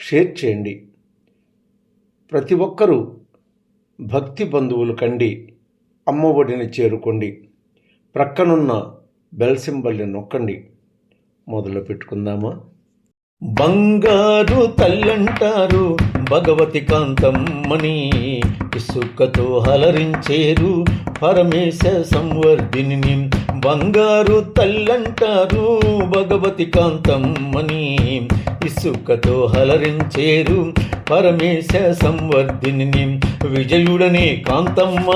Share చేయండి. ప్రతి ఒక్కరూ భక్తి బంధువులు కండి అమ్మఒడిని చేరుకోండి ప్రక్కనున్న బెల్ సింబల్ని నొక్కండి. మొదలు పెట్టుకుందామా? బంగారు తల్లంటారు భగవతి కాంతమ్మని ఇసుకతో హలరించేరు పరమేశ సంవర్ధిని బంగారు తల్లంటారు భగవతి కాంతమ్మని సుఖతో హలరించేరు పరమేశ సంవర్ధిని విజయుడనే కాంతమ్మ.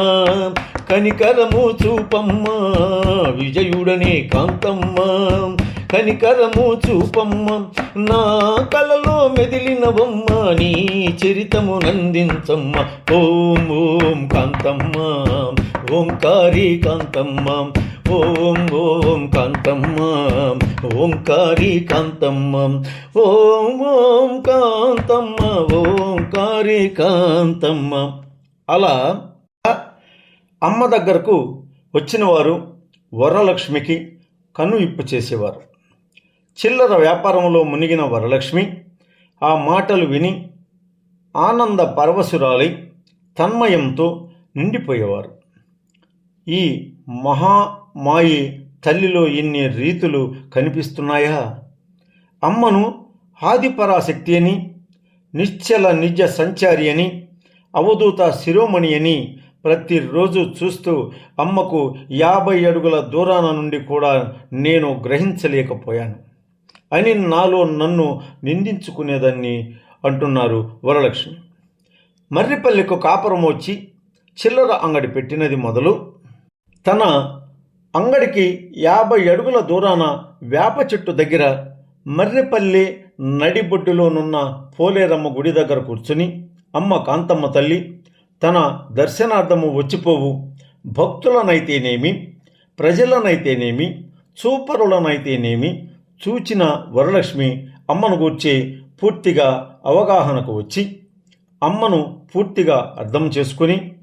కనికరము చూపమ్మ. విజయుడనే కాంతమ్మ. కనికరము చూపమ్మ. నా కలలో మెదిలినవమ్మ. నీ చరితము నందించమ్మ. ఓం ఓం కాంతమ్మ. ఓంకారి కాంతమ్మ. ఓం ఓం కాంతమ్మ ఓంకారి కాంతమ్మ ఓం ఓం కాంతమ్మ ఓంకారి కాంతమ్మ. అలా అమ్మ దగ్గరకు వచ్చిన వారు వరలక్ష్మికి కను ఇప్పు చేసేవారు. చిల్లర వ్యాపారంలో మునిగిన వరలక్ష్మి ఆ మాటలు విని ఆనంద పరవశురాలై తన్మయంతో నిండిపోయేవారు. ఈ మహా మాయి తల్లిలో ఇన్ని రీతులు కనిపిస్తున్నాయా? అమ్మను ఆదిపరాశక్తి అని నిశ్చల నిజ సంచారి అని అవధూత శిరోమణి అని ప్రతిరోజు చూస్తూ అమ్మకు యాభై అడుగుల దూరాన నుండి కూడా నేను గ్రహించలేకపోయాను. అని నాలో నన్ను నిందించుకునేదాన్ని అంటున్నారు వరలక్ష్మి. మర్రిపల్లికు కాపురం వచ్చి చిల్లర అంగడి పెట్టినది మొదలు. తన అంగడికి యాభై అడుగుల దూరాన వేప చెట్టు దగ్గర మర్రిపల్లి నడిబొడ్డులోనున్న పోలేరమ్మ గుడి దగ్గర కూర్చుని అమ్మ కాంతమ్మ తల్లి తన దర్శనార్థము వచ్చిపోవు. భక్తులనైతేనేమి? ప్రజలనైతేనేమి? చూపరులనైతేనేమి? చూచిన వరలక్ష్మి అమ్మను గూర్చి పూర్తిగా అవగాహనకు వచ్చి అమ్మను పూర్తిగా అర్థం చేసుకుని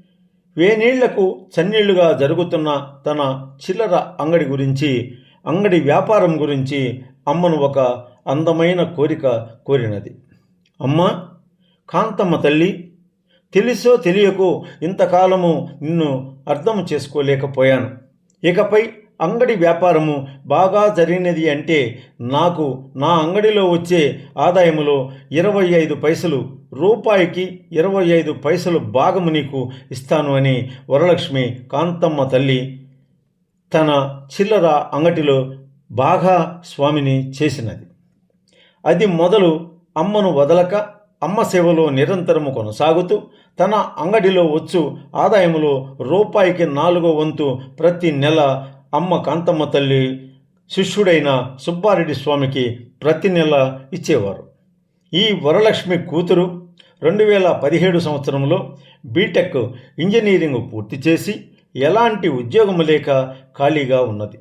వేనీళ్ళకు చన్నీళ్ళుగా జరుగుతున్న తన చిల్లర అంగడి గురించి అంగడి వ్యాపారం గురించి అమ్మను ఒక అందమైన కోరిక కోరినది. అమ్మ కాంతమ్మ తల్లి తెలుసో తెలియకో ఇంతకాలము నిన్ను అర్థం చేసుకోలేకపోయాను. ఇకపై అంగడి వ్యాపారము బాగా జరిగినది అంటే నాకు నా అంగడిలో వచ్చే ఆదాయములో ఇరవై ఐదు పైసలు రూపాయికి ఇరవై ఐదు పైసలు భాగము నీకు ఇస్తాను అని వరలక్ష్మి కాంతమ్మ తల్లి తన చిల్లర అంగటిలో బాగా స్వామిని చేసినది. అది మొదలు అమ్మను వదలక అమ్మ సేవలో నిరంతరము కొనసాగుతూ తన అంగడిలో వచ్చు ఆదాయములో రూపాయికి నాలుగో వంతు ప్రతి నెల అమ్మ కాంతమ్మ తల్లి శిష్యుడైన సుబ్బారెడ్డి స్వామికి ప్రతి నెల ఇచ్చేవారు. ఈ వరలక్ష్మి కూతురు రెండు వేల పదిహేడు సంవత్సరంలో బీటెక్ ఇంజనీరింగ్ పూర్తి చేసి ఎలాంటి ఉద్యోగం లేక ఖాళీగా ఉన్నది.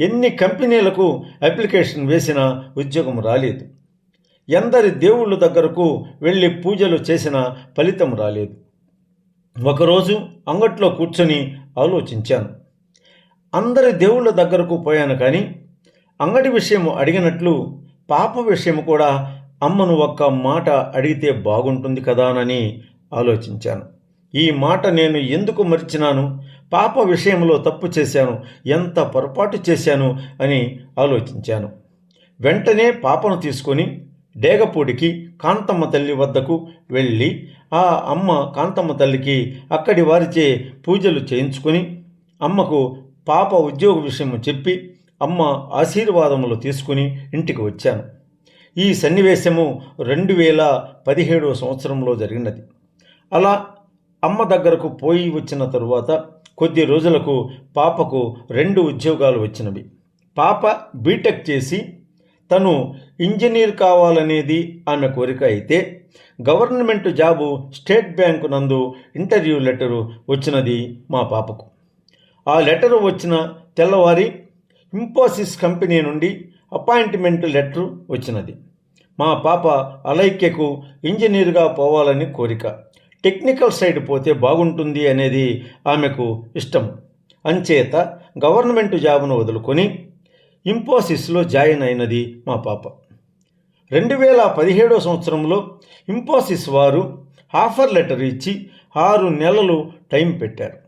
ఎన్ని కంపెనీలకు అప్లికేషన్ వేసినా ఉద్యోగం రాలేదు. ఎందరి దేవుళ్ళ దగ్గరకు వెళ్ళి పూజలు చేసిన ఫలితం రాలేదు. ఒకరోజు అంగట్లో కూర్చొని ఆలోచించాను. అందరి దేవుళ్ళ దగ్గరకు పోయాను కానీ అంగడి విషయం అడిగినట్లు పాప విషయం కూడా అమ్మను ఒక్క మాట అడిగితే బాగుంటుంది కదానని ఆలోచించాను. ఈ మాట నేను ఎందుకు మర్చినాను? పాప విషయంలో తప్పు చేశాను ఎంత పొరపాటు చేశాను అని ఆలోచించాను. వెంటనే పాపను తీసుకొని డేగపూడికి కాంతమ్మ తల్లి వద్దకు వెళ్ళి ఆ అమ్మ కాంతమ్మ తల్లికి అక్కడి వారిచే పూజలు చేయించుకొని అమ్మకు పాప ఉద్యోగ విషయం చెప్పి అమ్మ ఆశీర్వాదములు తీసుకుని ఇంటికి వచ్చాను. ఈ సన్నివేశము రెండు వేల పదిహేడవ సంవత్సరంలో జరిగినది. అలా అమ్మ దగ్గరకు పోయి వచ్చిన తరువాత కొద్ది రోజులకు పాపకు రెండు ఉద్యోగాలు వచ్చినవి. పాప బీటెక్ చేసి తను ఇంజనీర్ కావాలనేది ఆమె కోరిక అయితే గవర్నమెంట్ జాబు స్టేట్ బ్యాంకు నందు ఇంటర్వ్యూ లెటరు వచ్చినది మా పాపకు. ఆ లెటర్ వచ్చిన తెల్లవారి ఇంపోసిస్ కంపెనీ నుండి అపాయింట్మెంట్ లెటర్ వచ్చినది. మా పాప అలైక్యకు ఇంజనీర్గా పోవాలని కోరిక. టెక్నికల్ సైడ్ పోతే బాగుంటుంది అనేది ఆమెకు ఇష్టం. అంచేత గవర్నమెంట్ జాబును వదులుకొని ఇంపోసిస్లో జాయిన్ అయినది మా పాప. రెండు వేల పదిహేడో సంవత్సరంలో ఇంపోసిస్ వారు ఆఫర్ లెటర్ ఇచ్చి ఆరు నెలలు టైం పెట్టారు.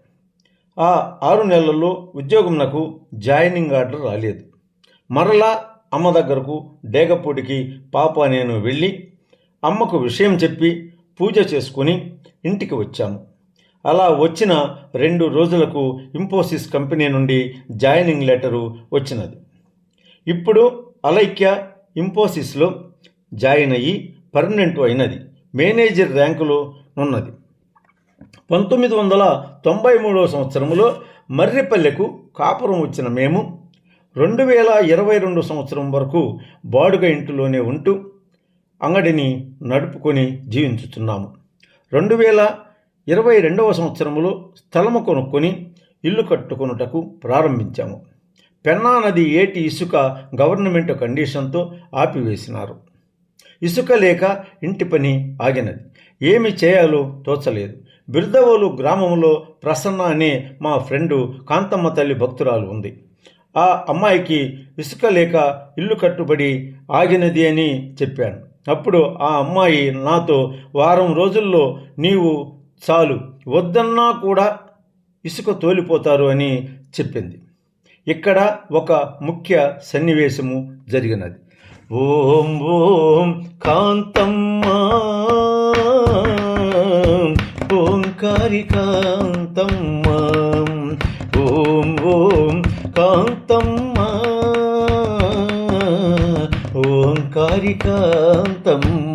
ఆ ఆరు నెలల్లో ఉద్యోగం నాకు జాయినింగ్ ఆర్డర్ రాలేదు. మరలా అమ్మ దగ్గరకు డేగపూడికి పాప నేను వెళ్ళి అమ్మకు విషయం చెప్పి పూజ చేసుకుని ఇంటికి వచ్చాము. అలా వచ్చిన రెండు రోజులకు ఇంపోసిస్ కంపెనీ నుండి జాయినింగ్ లెటరు వచ్చినది. ఇప్పుడు అలైక్య ఇంపోసిస్లో జాయిన్ అయ్యి పర్మనెంట్ అయినది. మేనేజర్ ర్యాంకులో ఉన్నది పంతొమ్మిది వందల తొంభై మూడవ సంవత్సరంలో మర్రిపల్లెకు కాపురం వచ్చిన మేము రెండు వేల ఇరవై రెండు సంవత్సరం వరకు బాడుగ ఇంటిలోనే ఉంటూ అంగడిని నడుపుకొని జీవించుతున్నాము రెండు వేల ఇరవై రెండవ సంవత్సరంలో స్థలము కొనుక్కొని ఇల్లు కట్టుకొనుటకు ప్రారంభించాము. పెన్నా నది ఏటి ఇసుక గవర్నమెంట్ కండిషన్తో ఆపివేసినారు. ఇసుక లేక ఇంటి పని ఆగినది. ఏమి చేయాలో తోచలేదు. బిర్దవోలు గ్రామంలో ప్రసన్న అనే మా ఫ్రెండు కాంతమ్మ తల్లి భక్తురాలు ఉంది. ఆ అమ్మాయికి ఇసుక లేక ఇల్లు కట్టుబడి ఆగినది అని చెప్పాను. అప్పుడు ఆ అమ్మాయి నాతో వారం రోజుల్లో నీవు చాలు వద్దన్నా కూడా ఇసుక తోలిపోతారు అని చెప్పింది. ఇక్కడ ఒక ముఖ్య సన్నివేశము జరిగినది. ఓం ఓం కాంతం కాంతమ్మ ఓం ఓం కాంతమ్మ. ఓంకారి కాంతమ్మ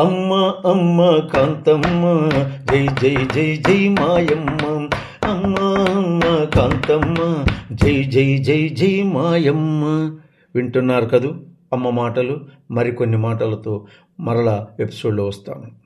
అమ్మ అమ్మ కాంతమ్మ. జై జై జై జై మాయమ్మ. అమ్మ అమ్మ కాంతమ్మ. జై జై జై జై మాయమ్మ. వింటున్నారు కదూ అమ్మ మాటలు? మరికొన్ని మాటలతో మరలా ఎపిసోడ్లో వస్తాను.